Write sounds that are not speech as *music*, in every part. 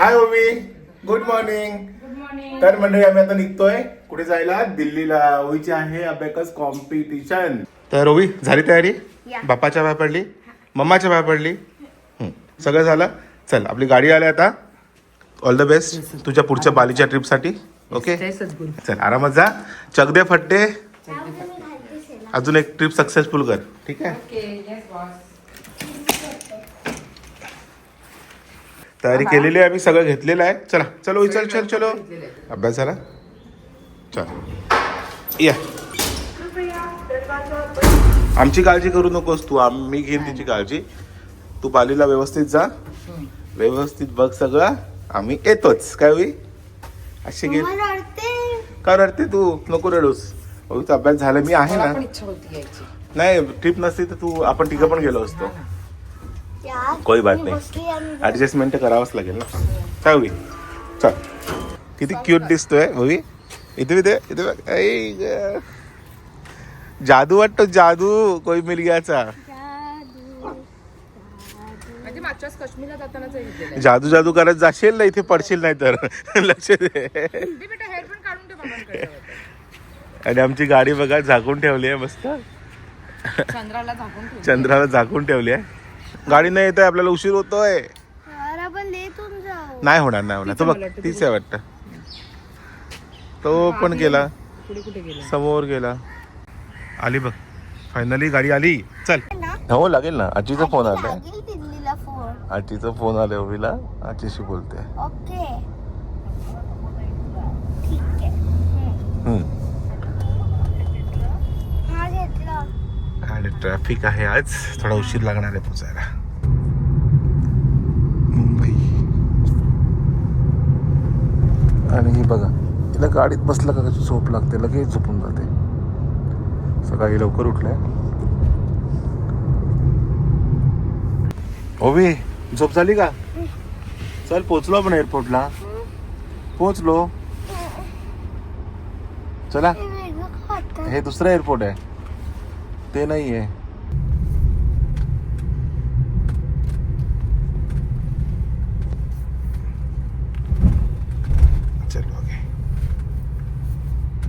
हाय ओवी good morning तर मंडळी आम्ही आता निघतोय कुठे जायला? दिल्लीला. ओवीची आहे अबेकस कॉम्पिटिशन तर ओवी झाली तयारी? या. बाप्पाच्या पाय पडली? मम्माच्या पाय पडली? हं. सगळं झालं? चल आपली गाडी आली आता. ऑल द बेस्ट तुझ्या पुढच्या बालीच्या ट्रिपसाठी ओके जय सद्गुरू. चल आरामात जा. चकदे फट्टे. अजून एक ट्रिप सक्सेसफुल कर. ठीक आहे ओके येस बॉस तयारी केलेली आहे आम्ही सगळं घेतलेलं आहे. चला चलो चल चल. चलो अभ्यास झाला? चल. या. आमची काळजी करू नकोस तू आम्ही घेईन तिची काळजी. तू बालीला व्यवस्थित जा. व्यवस्थित बघ सगळं. आम्ही येतोच. काय होई? अशी घे. का रडते तू? नको रडूस. अभ्यास झाला मी आहे ना. पण इच्छा होती यायची. नाही ट्रिप नसती तर तू आपण तिघं पण गेलो असतो. कोई बात नाही। ऍडजस्टमेंट करावंच लागेल ना। काय होई। चल। किती क्यूट दिसतोय होई। इथे इथे इथे. जादू वाटतो जादू कोई मिल गयाचा मागच्या वेळेस काश्मीरला जातानाच घेतलेलं आहे. जादू जादू करत जाशील ना इथे पडशील नाही तर. लक्ष दे. आणि आमची गाडी बघा झाकून ठेवली आहे मस्त. चंद्राला झाकून ठेवली आहे. गाडी नाही येत आहे आपल्याला उशीर होतोय. नाही होणार नाही होणार. तो बघ तीच आहे वाटतं. तो पण गेला. पुढे कुठे गेला? समोर गेला. आली बघ. फायनली गाडी आली. चल. हो लागेल ना. आजीचा फोन फोन आजीचा फोन आलाय ओवीला आजीशी बोलते ओके ठीक आहे हम्म. हा घेतला आणि ट्रॅफिक आहे आज. थोडा उशीर लागणार आहे पोचायला. मुंबई. आणि हे बघा तिला गाडीत बसलं का कशी झोप लागते? लगेच झोपून जाते. सकाळी लवकर उठलंय. ओवी झोप झाली का? चल पोचलो आपण एअरपोर्टला पोचलो. चला. हे हे दुसरं एअरपोर्ट आहे. ते नाही आहे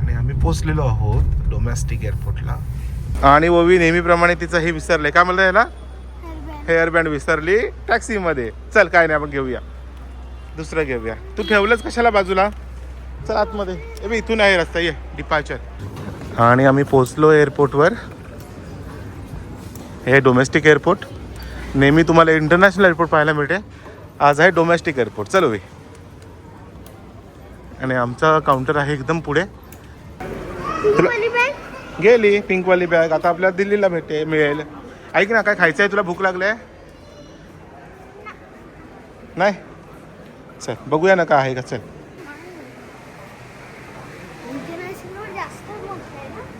आणि आम्ही पोचलेलो आहोत डोमेस्टिक एअरपोर्टला आणि ओवी नेहमीप्रमाणे तिचं हे विसरलंय काय म्हणलं याला? हेअरबँड हेअर बँड विसरली टॅक्सीमध्ये चल काय नाही आपण घेऊया. दुसरं घेऊया. तू ठेवलंच कशाला बाजूला? चल आतमध्ये. ए बे, इथून आहे रस्ता. ये डिपार्चर आणि आम्ही पोचलो एअरपोर्टवर हे डोमेस्टिक एअरपोर्ट नेहमी तुम्हाला इंटरनॅशनल एअरपोर्ट पाहायला मिळते. आज आहे डोमेस्टिक एअरपोर्ट चलो बे आणि आमचा काउंटर आहे एकदम पुढे. तुला गेली पिंकवाली बॅग आता आपल्याला दिल्लीला भेटे मिळेल. ऐक ना काय खायचं आहे तुला? भूक लागली? आहे नाही? चल बघूया ना काय आहे का. चल.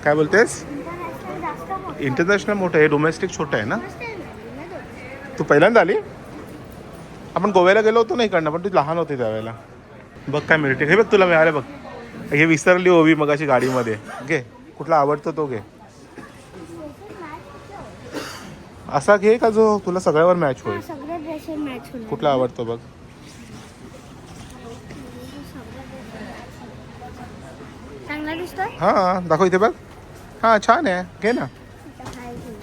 काय बोलतेस इंटरनॅशनल जास्त मोठं आहे. इंटरनॅशनल मोठं आहे डोमेस्टिक छोटं आहे ना. तू पहिल्यांदा आली? आपण गोव्याला गेलो होतो ना इकडनं पण तू लहान होती त्यावेळेला. बघ काय मिळते. हे बघ तुला मिळालं बघ. हे विसरली ओवी मगाशी गाडीमध्ये. घे कुठला आवडतो तो घे. असा घे का जो तुला सगळ्यावर मॅच होईल? कुठला आवडतो बघ? हां दाखव इथे बघ. हां छान आहे. घे ना.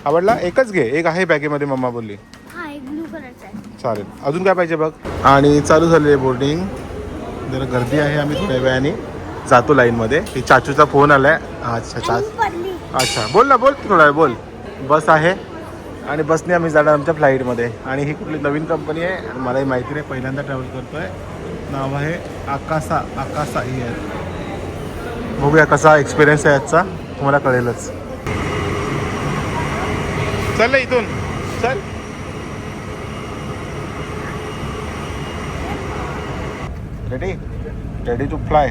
आवडला? एकच घे. एक आहे बॅगेमध्ये मम्मा बोलली. हा एक ब्लू कलरचा आहे. चालेल. अजून काय पाहिजे बघ? आणि चालू झाले बोर्डिंग जरा गर्दी आहे आम्ही थोड्या वेळाने. जातो लाईनमध्ये की चाचूचा फोन आलाय. अच्छा चा पडली. अच्छा. बोल ना बोल थोडा वेळ बोल. बस आहे. आणि बसने आम्ही जाणार आमच्या फ्लाईटमध्ये आणि ही कुठली नवीन कंपनी आहे? आणि मलाही माहिती नाही. पहिल्यांदा ट्रॅव्हल करतोय. नाव आहे आकासा. आकासा इयर बघूया कसा एक्सपिरियन्स आहे याचा तुम्हाला कळेलच. चल इथून. चल. Ready ready to fly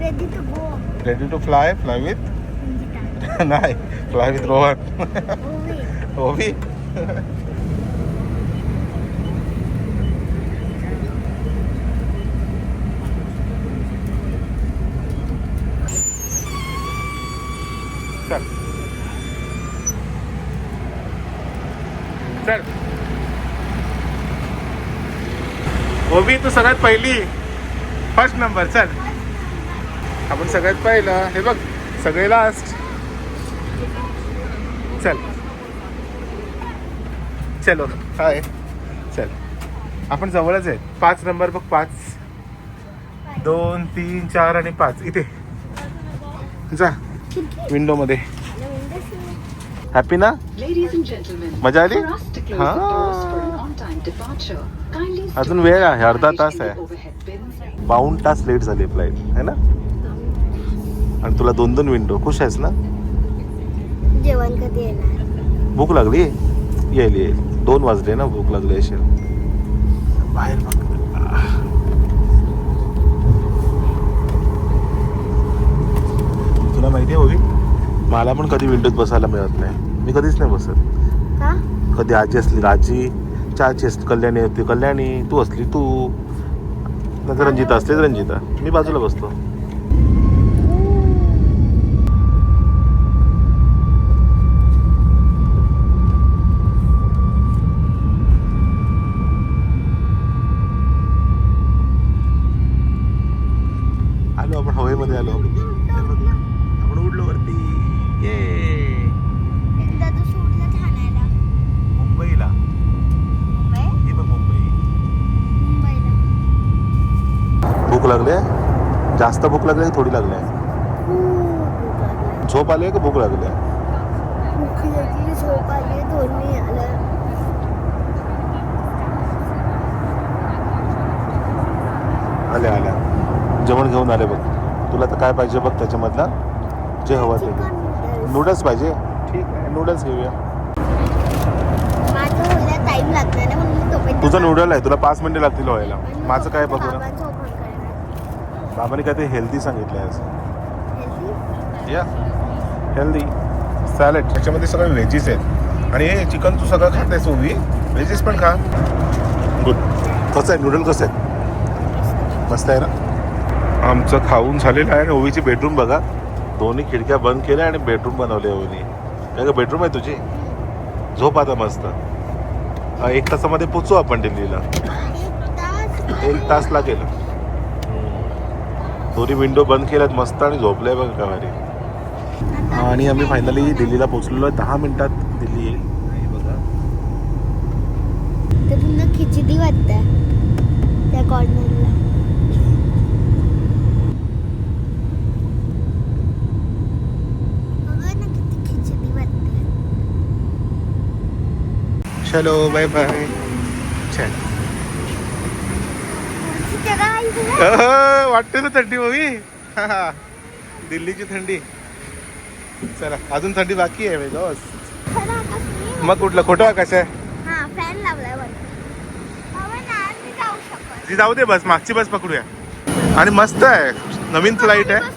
ready to go ready to fly fly with नाही फ्लाय विथ रोहन ओवी चल ओबी तू सगळ्यात पहिली. फर्स्ट नंबर चल. आपण सगळ्यात पहिलं हे बघ सगळे लास्ट चल. चलो हाय. चल. आपण जवळच आहे. पाच नंबर बघ पाच. दोन तीन चार आणि पाच. इथे. जा. विंडो मध्ये. हॅपी ना मजा आली अजून वेळ आहे अर्धा तास आहे. बावन्न तास लेट झाली फ्लाईट है ना? आणि तुला दोन दोन विंडो खुश आहेस ना? जेवण कधी येणार? भूक लागली? येईल येईल. दोन वाजले ना भूक लागली असेल. बाहेर बघ. तुला माहिती आहे मला पण कधी विंडोत बसायला मिळत नाही. मी कधीच नाही बसत. कधी आजी असली तर आजी चाची असली कल्याणी होती कल्याणी तू असली तू. नंतर रंजिता असली तर रंजिता. मी बाजूला बसतो. आलो आपण हवेमध्ये आलो. आपण उडलो वरती. ये. एकदा तू सोडलं ठाण्याला. मुंबईला. मुंबई? हे बघ मुंबई. मुंबईला. भूक लागली जास्त भूक लागली थोडी लागली झोप आली की भूक लागली भूक लागली झोप आली दोन्ही आलं. आल्या आल्या. जेवण घेऊन आले बघ. तुला तर काय पाहिजे बघ त्याच्यामधला? जे हवं ते. नूडल्स पाहिजे. ठीक आहे नूडल्स घेऊया. टाइम लागणार ना म्हणून तुझं नूडल आहे तुला पाच मिनिटं लागतील व्हायला माझं काय बघू ना. बाबाने काय ते हेल्दी सांगितलं आहे? या. हेल्दी सॅलेड त्याच्यामध्ये सगळं व्हेजीस आहेत. आणि हे चिकन तू सगळं खात आहेस उभी. व्हेजीस पण खा. गुड कसं आहे? नूडल कसं आहे? मस्त. आहे ना? आमचं खाऊन झालेलं आहे आणि ओवीची बेडरूम बघा. दोन्ही खिडक्या बंद केल्या आणि बेडरूम बनवले ओवीने काय का बेडरूम आहे तुझी. झोप आता मस्त. एक तासामध्ये पोचू आपण दिल्लीला. एक तास लागेल. दोन्ही विंडो बंद केल्यात मस्त आणि झोपल्या बघा का आणि आम्ही फायनली दिल्लीला पोचलेलो आहे दहा मिनिटात दिल्ली येईल हे बघा ते पुन्हा खिचडी वाटतं त्या कॉर्नरला बघा ना किती खिचडी वाटते चलो बाय बाय चल. वाटते ना थंडी होई *laughs* दिल्लीची थंडी. चला अजून थंडी बाकी आहे दोस मग कुठलं? खोटं आकाश आहे जाऊ ती जाऊ दे बस मागची बस पकडूया. आणि मस्त आहे. नवीन फ्लाईट आहे.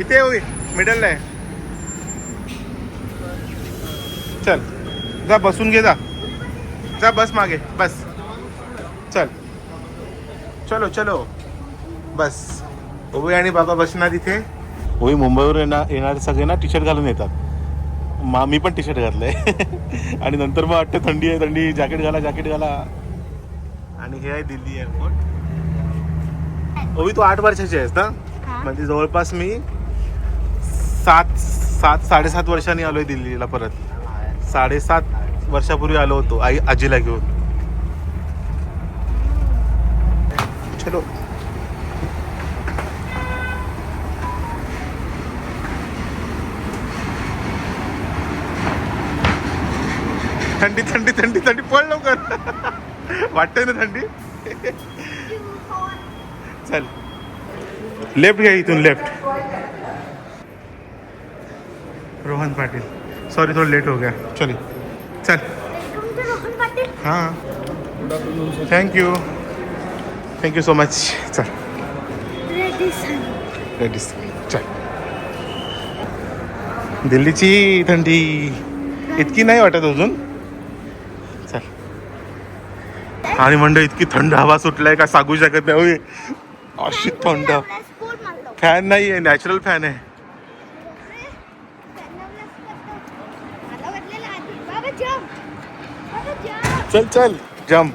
इथे होई मिडलला आहे चल. जा बसून घे जा. जा बस मागे. बस. चल. चलो चलो. बस. ओवी आणि बाबा बसणार इथे. ओवी मुंबईवर येणार येणारे सगळे ना टी शर्ट घालून येतात. मा मी पण टी शर्ट घातलंय. *laughs* आणि नंतर मग वाटतं थंडी आहे थंडी. जॅकेट घाला जॅकेट घाला. आणि हे आहे दिल्ली एअरपोर्ट ओवी तू आठ वर्षाची आहेस ना? हा. म्हणजे जवळपास मी सात सात साडेसात वर्षांनी आलोय दिल्लीला परत. साडेसात वर्षापूर्वी आलो होतो आई आजीला घेऊन. चलो. थंडी थंडी थंडी थंडी पळ लवकर. वाटतंय ना थंडी? चल. लेफ्ट घ्या इथून लेफ्ट. रोहन पाटील. सॉरी थोड़ा लेट हो गया. चलिए। चल. हाँ. Thank you thank you so much चल. रेडी लेडीज चल. दिल्लीची थंडी. इतकी नाही वाटत अजून. चल. आणि मंडळ इतकी थंड हवा सुटलाय का सांगू शकत नाही. अशी थंड फॅन नाही आहे नॅचरल फॅन आहे मला वाटलेलं आधी बाबा जम बाबा जम चल चल जम्प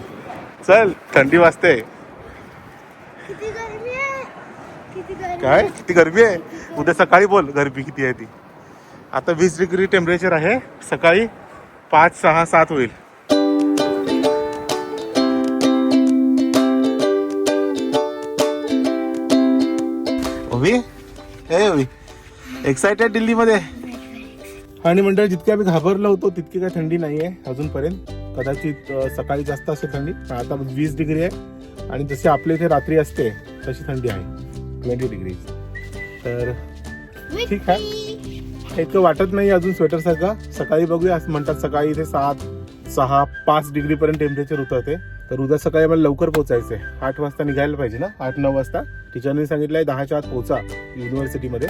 चल थंडी वाजते. काय? किती गरमी आहे? उद्या सकाळी बोल गरमी किती आहे ती? आता वीस डिग्री टेम्परेचर आहे. सकाळी पाच सहा सात होईल. ओवी? हे ओवी. एक्साइटेड दिल्लीमध्ये? आणि मंडळ जितके आम्ही घाबरलो होतो तितकी काही थंडी नाही आहे अजूनपर्यंत. कदाचित सकाळी जास्त असते थंडी पण आता वीस डिग्री आहे. आणि जसे आपल्या इथे रात्री असते तशी थंडी आहे. ट्वेंटी डिग्रीज तर ठीक आहे. इतकं वाटत नाही अजून स्वेटर सारखं. सकाळी बघूया. असं म्हणतात सकाळी इथे सात सहा पाच डिग्री पर्यंत टेम्परेचर उतरते. तर उद्या सकाळी आम्हाला लवकर पोहोचायचंय आठ वाजता निघायला पाहिजे ना? आठ नऊ वाजता. टीचरने सांगितलंय दहाच्या आत पोहोचा युनिव्हर्सिटीमध्ये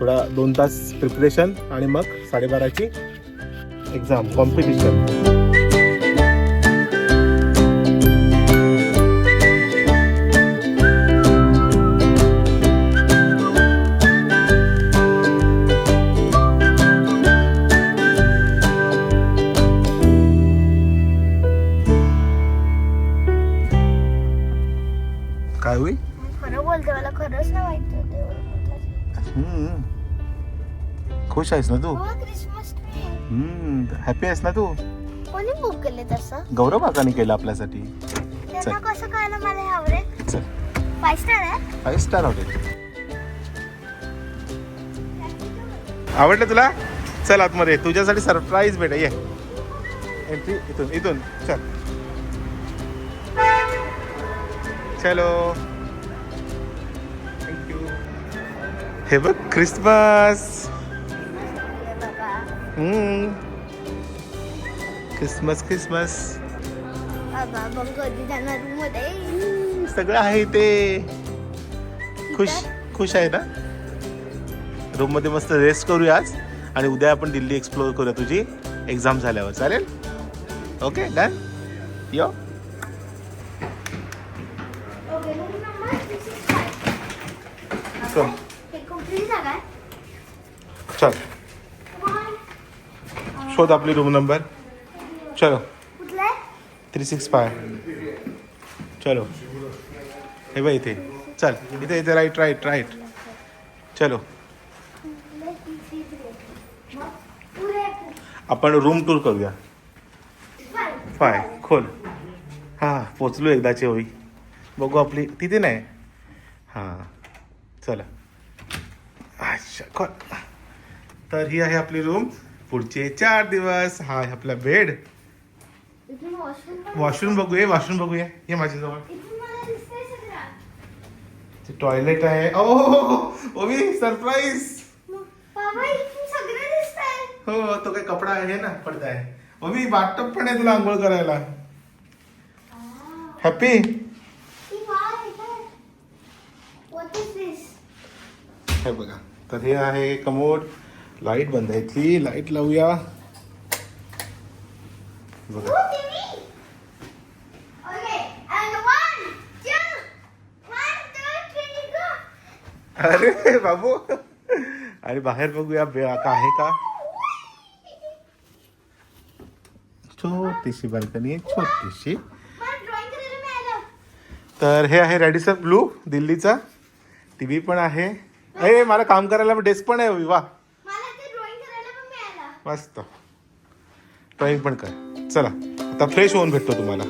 थोडा दोन तास प्रिपरेशन आणि मग साडेबाराची एक्झाम कॉम्पिटिशन काय होईल खरं बोलते मला खरंच नाही माहिती खुश आहेस ना तू? हो क्रिसमस हॅपी आहेस ना तू? कोणी बुक केले तसं? गौरव काकाने केलं आपल्यासाठी. त्यांना कसं कळलं मला हे आवडेल? चल. फाय स्टार आहे? Five star hotel. आवडलं तुला? चल आतमध्ये. तुझ्यासाठी सरप्राईज भेट ये. एंट्री इथून इथून. चल. चलो हे बघ क्रिसमस हम्म. क्रिसमस सगळं आहे ते. खुश खुश आहे ना? रूममध्ये मस्त रेस्ट करूया आज आणि उद्या आपण दिल्ली एक्सप्लोर करूया. तुझी एक्झाम झाल्यावर. चालेल? Okay done yo okay room number six five चल हे कुठली जागा आहे चल। शोध आपली रूम नंबर चलो। थ्री सिक्स फाय चलो। हे बघ इथे. चल इथे इथे राईट राईट राईट चलो। आपण रूम टूर करूया. फाय फाय खोल. हां पोचलो एकदाची होई बघू आपली तिथे नाही. हां. चला. अच्छा खोल. तर ही आहे आपली रूम पुढचे चार दिवस. हा आहे आपला बेड वॉशरूम बघूया वॉशरूम बघूया. हे माझ्याजवळ. टॉयलेट आहे. ओ ओवी सरप्राईज मग बाबा इथून सगळं दिसतंय. हो तो काही कपडा आहे ना पडदा आहे. ओवी बाथटब पण आहे तुला आंघोळ करायला. हॅपी ही हे हे बघा. तर हे आहे कमोड लाइट बंद आहे. इथली लाइट लावूया. बघा. अरे बाबू. अरे बाहेर बघूया बे- का आहे का? छोटीशी बाल्कनी आहे छोटीशी. तर हे आहे रॅडिसन ब्लू दिल्लीचा. टी व्ही पण आहे. अरे मला काम करायला डेस्क पण आहे विवाह मस्त. ड्रॉइंग पण कर. चला आता फ्रेश होऊन भेटतो तुम्हाला.